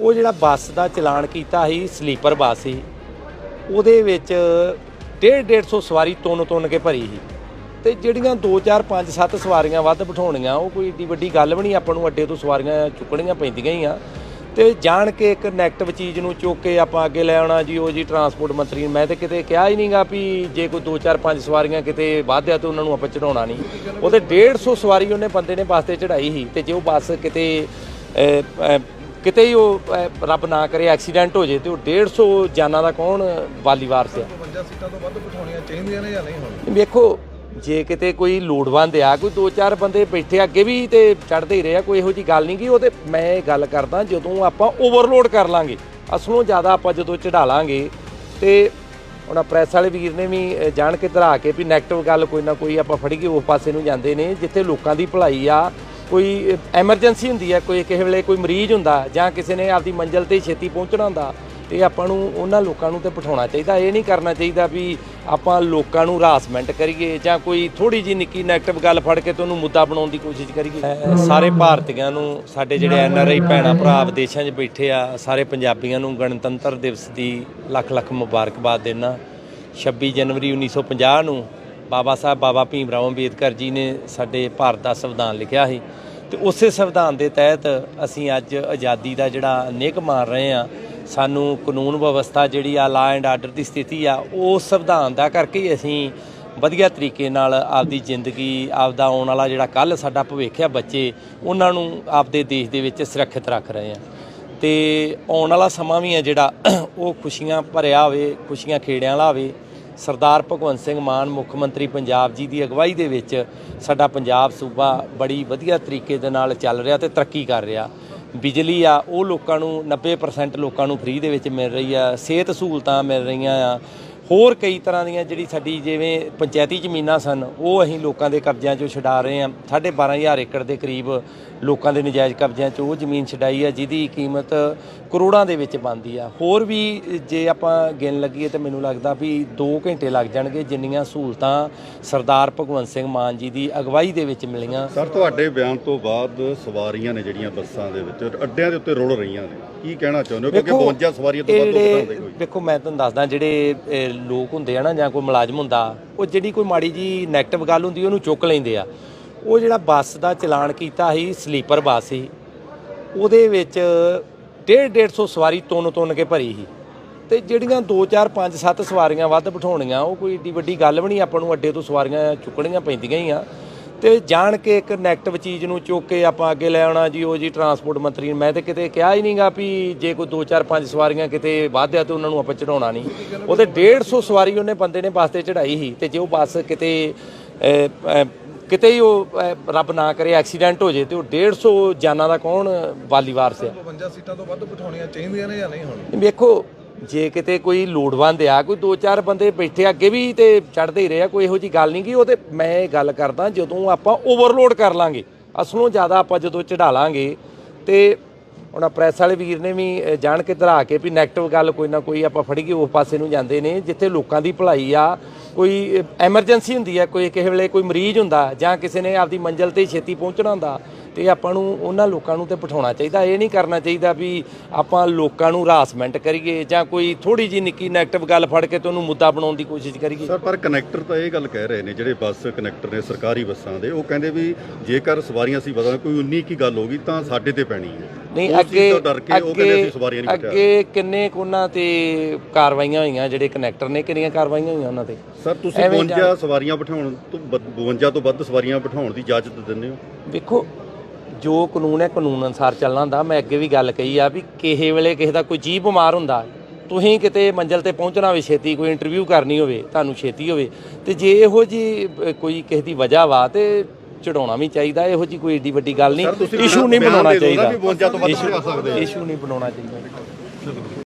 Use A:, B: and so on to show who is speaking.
A: ਉਹ ਜਿਹੜਾ ਬੱਸ ਦਾ ਚਲਾਨ ਕੀਤਾ ਸੀ, ਸਲੀਪਰ ਬੱਸ ਸੀ, ਉਹਦੇ ਵਿੱਚ 1.5 150 ਸਵਾਰੀ ਤੁੰਨ ਤੁੰਨ ਕੇ ਭਰੀ ਸੀ ਤੇ ਜਿਹੜੀਆਂ 2 4 5 7 ਸਵਾਰੀਆਂ ਵੱਧ ਬਿਠਾਉਣੀਆਂ, ਉਹ ਕੋਈ ਏਡੀ ਵੱਡੀ ਗੱਲ ਵੀ ਨਹੀਂ, ਆਪਾਂ ਨੂੰ ਅੱਡੇ ਤੋਂ ਸਵਾਰੀਆਂ ਚੁੱਕਣੀਆਂ ਪੈਂਦੀਆਂ ਹੀ ਆ ਤੇ ਜਾਣ ਕੇ ਇੱਕ ਨੈਗੇਟਿਵ ਚੀਜ਼ ਨੂੰ ਚੁੱਕ ਕੇ ਆਪਾਂ ਅੱਗੇ ਲੈ ਆਉਣਾ, ਜੀ ਉਹ ਜੀ ਟਰਾਂਸਪੋਰਟ ਮੰਤਰੀ ਨੂੰ। ਮੈਂ ਤੇ ਕਿਤੇ ਕਿਹਾ ਹੀ ਨਹੀਂਗਾ ਵੀ ਜੇ ਕੋਈ 2 4 5 ਸਵਾਰੀਆਂ ਕਿਤੇ ਵੱਧ ਆ ਤੇ ਉਹਨਾਂ ਨੂੰ ਆਪਾਂ ਚੜਾਉਣਾ ਨਹੀਂ ਉਹ ਤੇ 150 ਸਵਾਰੀ ਉਹਨੇ ਬੰਦੇ ਨੇ ਬੱਸ ਤੇ ਚੜਾਈ ਸੀ, ਤੇ ਜੇ ਉਹ ਬੱਸ ਕਿਤੇ ਕਿਤੇ ਹੀ ਉਹ ਰੱਬ ਨਾ ਕਰੇ ਐਕਸੀਡੈਂਟ ਹੋ ਜੇ ਤੇ ਉਹ 150 ਜਾਨਾਂ ਦਾ ਕੌਣ ਵਾਲੀ ਵਾਰਸ ਆ?
B: 52 ਸੀਟਾਂ ਤੋਂ ਵੱਧ ਬਿਠਾਉਣੀਆਂ ਚਾਹੀਦੀਆਂ ਨੇ ਜਾਂ ਨਹੀਂ ਹੁਣ?
A: ਵੇਖੋ ਜੇ ਕਿਤੇ ਕੋਈ ਲੋੜਵੰਦ ਆ ਕੋਈ ਦੋ ਚਾਰ ਬੰਦੇ ਬੈਠੇ ਅੱਗੇ ਵੀ ਤੇ ਚੜਦੇ ਹੀ ਰਹੇ ਆ ਕੋਈ ਇਹੋ ਜੀ ਗੱਲ ਨਹੀਂ ਕਿ ਉਹ ਤੇ ਮੈਂ ਇਹ ਗੱਲ ਕਰਦਾ ਜਦੋਂ ਆਪਾਂ ਓਵਰਲੋਡ ਕਰ ਲਾਂਗੇ ਅਸਲੋਂ ਜ਼ਿਆਦਾ ਆਪਾਂ ਜਦੋਂ ਚੜਾ ਲਾਂਗੇ ਤੇ ਹੁਣ ਪ੍ਰੈਸ ਵਾਲੇ ਵੀਰ ਨੇ ਵੀ ਜਾਣ ਕੇ ਧਰਾ ਕੇ ਵੀ ਨੈਗੇਟਿਵ ਗੱਲ ਕੋਈ ਨਾ ਕੋਈ ਆਪਾਂ ਫੜੀਏ ਉਸ ਪਾਸੇ ਨੂੰ ਜਾਂਦੇ ਨੇ ਜਿੱਥੇ ਲੋਕਾਂ ਦੀ ਭਲਾਈ ਆ ਕੋਈ ਐਮਰਜੈਂਸੀ ਹੁੰਦੀ ਹੈ ਕੋਈ ਕਿਸੇ ਵੇਲੇ ਕੋਈ ਮਰੀਜ਼ ਹੁੰਦਾ ਜਾਂ ਕਿਸੇ ਨੇ ਆਪਦੀ ਮੰਜ਼ਿਲ ਤੇ ਛੇਤੀ ਪਹੁੰਚਣਾ ਹੁੰਦਾ, ਤੇ ਆਪਾਂ ਨੂੰ ਉਹਨਾਂ ਲੋਕਾਂ ਨੂੰ ਤੇ ਬਿਠਾਉਣਾ ਚਾਹੀਦਾ। ਇਹ ਨਹੀਂ ਕਰਨਾ ਚਾਹੀਦਾ ਵੀ ਆਪਾਂ ਲੋਕਾਂ ਨੂੰ ਹਰਾਸਮੈਂਟ ਕਰੀਏ ਜਾਂ ਕੋਈ ਥੋੜੀ ਜੀ ਨਿੱਕੀ ਨੈਗੇਟਿਵ ਗੱਲ ਫੜ ਕੇ ਤੁਹਾਨੂੰ ਮੁੱਦਾ ਬਣਾਉਣ ਦੀ ਕੋਸ਼ਿਸ਼ ਕਰੀਏ। ਸਾਰੇ ਭਾਰਤੀਆਂ ਨੂੰ, ਸਾਡੇ ਜਿਹੜੇ ਐਨ ਆਰ ਆਈ ਭੈਣਾਂ ਭਰਾ ਵਿਦੇਸ਼ਾਂ 'ਚ ਬੈਠੇ ਆ, ਸਾਰੇ ਪੰਜਾਬੀਆਂ ਨੂੰ ਗਣਤੰਤਰ ਦਿਵਸ ਦੀ ਲੱਖ ਲੱਖ ਮੁਬਾਰਕਬਾਦ ਦੇਣਾ 26 ਜਨਵਰੀ 1950 ਨੂੰ ਬਾਬਾ ਸਾਹਿਬ, ਬਾਬਾ ਭੀਮ ਰਾਓ ਅੰਬੇਦਕਰ ਜੀ ਨੇ ਸਾਡੇ ਭਾਰਤ ਦਾ ਸੰਵਿਧਾਨ ਲਿਖਿਆ ਸੀ। ਤੇ ਉਸੇ ਸੰਵਿਧਾਨ ਦੇ ਤਹਿਤ ਅਸੀਂ ਅੱਜ ਆਜ਼ਾਦੀ ਦਾ ਜਿਹੜਾ ਨਿੱਘ ਮਾਰ ਰਹੇ ਆ ਸਾਨੂੰ ਕਾਨੂੰਨ ਵਿਵਸਥਾ ਜਿਹੜੀ ਆ ਲਾ ਐਂਡ ਆਰਡਰ ਦੀ ਸਥਿਤੀ ਆ, ਉਹ ਸੰਵਿਧਾਨ ਦਾ ਕਰਕੇ ਹੀ ਅਸੀਂ ਵਧੀਆ ਤਰੀਕੇ ਨਾਲ ਆਪਦੀ ਜ਼ਿੰਦਗੀ, ਆਪਦਾ ਆਉਣ ਵਾਲਾ ਜਿਹੜਾ ਕੱਲ ਸਾਡਾ ਭਵਿੱਖ ਆ ਬੱਚੇ, ਉਹਨਾਂ ਨੂੰ ਆਪਦੇ ਦੇਸ਼ ਦੇ ਵਿੱਚ ਸੁਰੱਖਿਅਤ ਰੱਖ ਰਹੇ ਆ ਤੇ ਆਉਣ ਵਾਲਾ ਸਮਾਂ ਵੀ ਹੈ ਜਿਹੜਾ, ਉਹ ਖੁਸ਼ੀਆਂ ਭਰਿਆ ਹੋਵੇ, ਖੁਸ਼ੀਆਂ ਖੇੜਿਆਂ ਵਾਲਾ ਹੋਵੇ ਸਰਦਾਰ ਭਗਵੰਤ ਸਿੰਘ ਮਾਨ, ਮੁੱਖ ਮੰਤਰੀ ਪੰਜਾਬ ਜੀ ਦੀ ਅਗਵਾਈ ਦੇ ਵਿੱਚ ਸਾਡਾ ਪੰਜਾਬ ਸੂਬਾ ਬੜੀ ਵਧੀਆ ਤਰੀਕੇ ਦੇ ਨਾਲ ਚੱਲ ਰਿਹਾ ਤੇ ਤਰੱਕੀ ਕਰ ਰਿਹਾ। ਬਿਜਲੀ ਆ, ਉਹ ਲੋਕਾਂ ਨੂੰ 90% ਲੋਕਾਂ ਨੂੰ ਫ੍ਰੀ ਦੇ ਵਿੱਚ ਮਿਲ ਰਹੀ ਆ, ਸਿਹਤ ਸਹੂਲਤਾਂ ਮਿਲ ਰਹੀਆਂ ਆ ਹੋਰ ਕਈ ਤਰ੍ਹਾਂ ਦੀਆਂ ਜਿਹੜੀ ਸਾਡੀ ਜਿਵੇਂ ਪੰਚਾਇਤੀ ਜ਼ਮੀਨਾਂ ਸਨ ਉਹ ਅਸੀਂ ਲੋਕਾਂ ਦੇ ਕਬਜ਼ਿਆਂ 'ਚੋਂ ਛਡਾ ਰਹੇ ਹਾਂ। ਸਾਢੇ 12000 ਏਕੜ ਦੇ ਕਰੀਬ ਲੋਕਾਂ ਦੇ ਨਜਾਇਜ਼ ਕਬਜ਼ਿਆਂ 'ਚੋਂ ਉਹ ਜ਼ਮੀਨ ਛਡਾਈ ਆ ਜਿਹਦੀ ਕੀਮਤ ਕਰੋੜਾਂ ਦੇ ਵਿੱਚ ਬਣਦੀ ਆ। ਹੋਰ ਵੀ ਜੇ ਆਪਾਂ ਗਿਣ ਲੱਗੀਏ ਤੇ ਮੈਨੂੰ ਲੱਗਦਾ ਵੀ 2 ਘੰਟੇ ਲੱਗ ਜਾਣਗੇ ਜਿੰਨੀਆਂ ਸਹੂਲਤਾਂ ਸਰਦਾਰ ਭਗਵੰਤ ਸਿੰਘ ਮਾਨ ਜੀ ਦੀ ਅਗਵਾਈ ਦੇ ਵਿੱਚ ਮਿਲੀਆਂ।
C: ਸਰ ਤੁਹਾਡੇ ਬਿਆਨ ਤੋਂ ਬਾਅਦ ਸਵਾਰੀਆਂ ਨੇ ਜਿਹੜੀਆਂ ਬੱਸਾਂ ਦੇ ਵਿੱਚ ਅੱਡਿਆਂ ਦੇ ਉੱਤੇ ਰੁਲ ਰਹੀਆਂ ਨੇ। ਕੀ ਕਹਿਣਾ ਚਾਹੁੰਦੇ ਹੋ? ਕਿਉਂਕਿ
A: ਵੇਖੋ,
C: 52 ਸਵਾਰੀਆਂ ਤੋਂ ਵੱਧ ਕੋਈ
A: ਵੇਖੋ ਮੈਂ ਤੁਹਾਨੂੰ ਦੱਸਦਾ ਜਿਹੜੇ ਲੋਕ ਹੁੰਦੇ ਆ ਨਾ, ਜਾਂ ਕੋਈ ਮੁਲਾਜ਼ਮ ਹੁੰਦਾ, ਉਹ ਜਿਹੜੀ ਕੋਈ ਮਾੜੀ ਜੀ ਨੈਗੇਟਿਵ ਗੱਲ ਹੁੰਦੀ, ਉਹਨੂੰ ਚੁੱਕ ਲੈਂਦੇ ਆ। ਉਹ ਜਿਹੜਾ ਬੱਸ ਦਾ ਚਲਾਨ ਕੀਤਾ ਸੀ ਸਲੀਪਰ ਬੱਸ ਸੀ, ਉਹਦੇ ਵਿੱਚ 1.5 150 ਸਵਾਰੀ ਤੁੰਨ ਤੁੰਨ ਕੇ ਭਰੀ ਸੀ। ਤੇ ਜਿਹੜੀਆਂ 2 4 5 7 ਸਵਾਰੀਆਂ ਵੱਧ ਬਿਠਾਉਣੀਆਂ, ਉਹ ਕੋਈ ਏਡੀ ਵੱਡੀ ਗੱਲ ਵੀ ਨਹੀਂ, ਆਪਾਂ ਨੂੰ ਅੱਡੇ ਤੋਂ ਸਵਾਰੀਆਂ ਚੁੱਕਣੀਆਂ ਪੈਂਦੀਆਂ ਹੀ ਆ। ਤੇ ਜਾਣ ਕੇ ਇੱਕ ਨੈਗੇਟਿਵ ਚੀਜ਼ ਨੂੰ ਚੁੱਕ ਕੇ ਆਪਾਂ ਅੱਗੇ ਲੈ ਆਉਣਾ ਜੀ ਉਹ ਜੀ ਟਰਾਂਸਪੋਰਟ ਮੰਤਰੀ ਨੂੰ। ਮੈਂ ਤੇ ਕਿਤੇ ਕਿਹਾ ਹੀ ਨਹੀਂਗਾ ਵੀ ਜੇ ਕੋਈ 2 4 5 ਸਵਾਰੀਆਂ ਕਿਤੇ ਵੱਧ ਆ ਤੇ ਉਹਨਾਂ ਨੂੰ ਆਪਾਂ ਚੜਾਉਣਾ ਨਹੀਂ। ਉਹ ਤੇ 150 ਸਵਾਰੀ ਉਹਨੇ ਬੰਦੇ ਨੇ ਬੱਸ ਤੇ ਚੜਾਈ ਸੀ ਤੇ ਜੇ ਉਹ ਬੱਸ ਕਿਤੇ ਕਿਤੇ ਹੀ ਉਹ ਰੱਬ ਨਾ ਕਰੇ ਐਕਸੀਡੈਂਟ ਹੋ ਜੇ ਤੇ ਉਹ 150 ਜਾਨਾਂ ਦਾ ਕੌਣ ਵਾਲੀ ਵਾਰਸ ਆ?
B: 52 ਸੀਟਾਂ ਤੋਂ ਵੱਧ ਬਿਠਾਉਣੀਆਂ ਚਾਹੀਦੀਆਂ ਨੇ ਜਾਂ ਨਹੀਂ ਹੁਣ?
A: ਵੇਖੋ ਜੇ ਕਿਤੇ ਕੋਈ ਲੋੜਵੰਦ ਆ, ਕੋਈ ਦੋ ਚਾਰ ਬੰਦੇ ਬੈਠੇ ਅੱਗੇ ਵੀ ਤੇ ਚੜਦੇ ਹੀ ਰਹੇ ਆ, ਕੋਈ ਇਹੋ ਜੀ ਗੱਲ ਨਹੀਂ ਕਿ ਉਹ ਤੇ ਮੈਂ ਇਹ ਗੱਲ ਕਰਦਾ ਜਦੋਂ ਆਪਾਂ ਓਵਰਲੋਡ ਕਰ ਲਾਂਗੇ, ਅਸਲੋਂ ਜ਼ਿਆਦਾ ਆਪਾਂ ਜਦੋਂ ਚੜਾ ਲਾਂਗੇ, ਤੇ ਹੁਣ ਪ੍ਰੈਸ ਵਾਲੇ ਵੀਰ ਨੇ ਵੀ ਜਾਣ ਕੇ ਧਰਾ ਕੇ ਵੀ ਨੈਗੇਟਿਵ ਗੱਲ ਕੋਈ ਨਾ ਕੋਈ ਆਪਾਂ ਫੜੀਏ ਉਸ ਪਾਸੇ ਨੂੰ ਜਾਂਦੇ ਨੇ, ਜਿੱਥੇ ਲੋਕਾਂ ਦੀ ਭਲਾਈ ਆ, ਕੋਈ ਐਮਰਜੈਂਸੀ ਹੁੰਦੀ ਹੈ ਕੋਈ ਕਿਸੇ ਵੇਲੇ ਕੋਈ ਮਰੀਜ਼ ਹੁੰਦਾ ਜਾਂ ਕਿਸੇ ਨੇ ਆਪਦੀ ਮੰਜ਼ਿਲ ਤੇ ਛੇਤੀ ਪਹੁੰਚਣਾ ਹੁੰਦਾ ਤੇ ਆਪਾਂ ਨੂੰ ਉਹਨਾਂ ਲੋਕਾਂ ਨੂੰ ਤੇ ਬਿਠਾਉਣਾ ਚਾਹੀਦਾ। ਇਹ ਨਹੀਂ ਕਰਨਾ ਚਾਹੀਦਾ ਵੀ ਆਪਾਂ ਲੋਕਾਂ ਨੂੰ ਹਰਾਸਮੈਂਟ ਕਰੀਏ ਜਾਂ ਕੋਈ ਥੋੜੀ ਜੀ ਨਿੱਕੀ ਨੈਗੇਟਿਵ ਗੱਲ ਫੜ ਕੇ ਤੁਹਾਨੂੰ ਮੁੱਦਾ ਬਣਾਉਣ ਦੀ ਕੋਸ਼ਿਸ਼ ਕਰੀਏ।
C: ਸਰ ਪਰ ਕਨੈਕਟਰ ਤਾਂ ਇਹ ਗੱਲ ਕਹਿ ਰਹੇ ਨੇ ਜਿਹੜੇ ਬੱਸ ਕਨੈਕਟਰ ਨੇ ਸਰਕਾਰੀ ਬੱਸਾਂ ਦੇ ਉਹ ਕਹਿੰਦੇ ਵੀ ਜੇਕਰ ਸਵਾਰੀਆਂ ਸੀ ਵਧਾ ਕੋਈ 19 ਕੀ ਗੱਲ ਹੋਗੀ ਤਾਂ ਸਾਡੇ ਤੇ ਪੈਣੀ ਹੈ।
A: ਨਹੀਂ ਅੱਗੇ
C: ਤੋਂ ਅਸੀਂ ਬਿਠਾ
A: ਅੱਗੇ ਕਿੰਨੇ ਉਹਨਾਂ ਤੇ ਕਾਰਵਾਈਆਂ ਹੋਈਆਂ ਜਿਹੜੇ ਕਨੈਕਟਰ ਨੇ ਕਿੰਨੀਆਂ ਕਾਰਵਾਈਆਂ ਹੋਈਆਂ ਉਹਨਾਂ ਤੇ?
C: ਸਰ ਤੁਸੀਂ
A: ਐਵੇਂ
C: 52 ਸਵਾਰੀਆਂ ਬਿਠਾਉਣ ਤੋਂ ਵੱਧ- 52 ਤੋਂ ਵੱਧ ਸਵਾਰੀਆਂ ਬਿਠਾਉਣ ਦੀ ਇਜਾਜ਼ਤ ਦਿੰਦੇ ਹੋ?
A: ਵੇਖੋ ਜੋ ਕਾਨੂੰਨ ਹੈ ਕਾਨੂੰਨ ਅਨੁਸਾਰ ਚੱਲਣਾ ਹੁੰਦਾ। ਮੈਂ ਅੱਗੇ ਵੀ ਗੱਲ ਕਹੀ ਆ ਵੀ ਕਿਸੇ ਵੇਲੇ ਕਿਸੇ ਦਾ ਕੋਈ ਜੀਵ ਬਿਮਾਰ ਹੁੰਦਾ ਤੁਸੀਂ ਕਿਤੇ ਮੰਜ਼ਲ ਤੇ ਪਹੁੰਚਣਾ ਹੋਵੇ ਛੇਤੀ ਕੋਈ ਇੰਟਰਵਿਊ ਕਰਨੀ ਹੋਵੇ ਤੁਹਾਨੂੰ ਛੇਤੀ ਹੋਵੇ ਤੇ ਜੇ ਇਹੋ ਜੀ ਕੋਈ ਕਿਸੇ ਦੀ ਵਜ੍ਹਾ ਵਾ ਤੇ ਚੜਾਉਣਾ ਵੀ ਚਾਹੀਦਾ। ਇਹੋ ਜੀ ਕੋਈ ਏਡੀ ਵੱਡੀ ਗੱਲ ਨਹੀਂ। ਇਸ਼ੂ ਨਹੀਂ ਬਣਾਉਣਾ ਚਾਹੀਦਾ
C: ਵੀ 52 ਤੋਂ ਵੱਧ ਬਿਠਾ ਸਕਦੇ ਆ।
A: ਇਸ਼ੂ ਨਹੀਂ ਬਣਾਉਣਾ ਚਾਹੀਦਾ।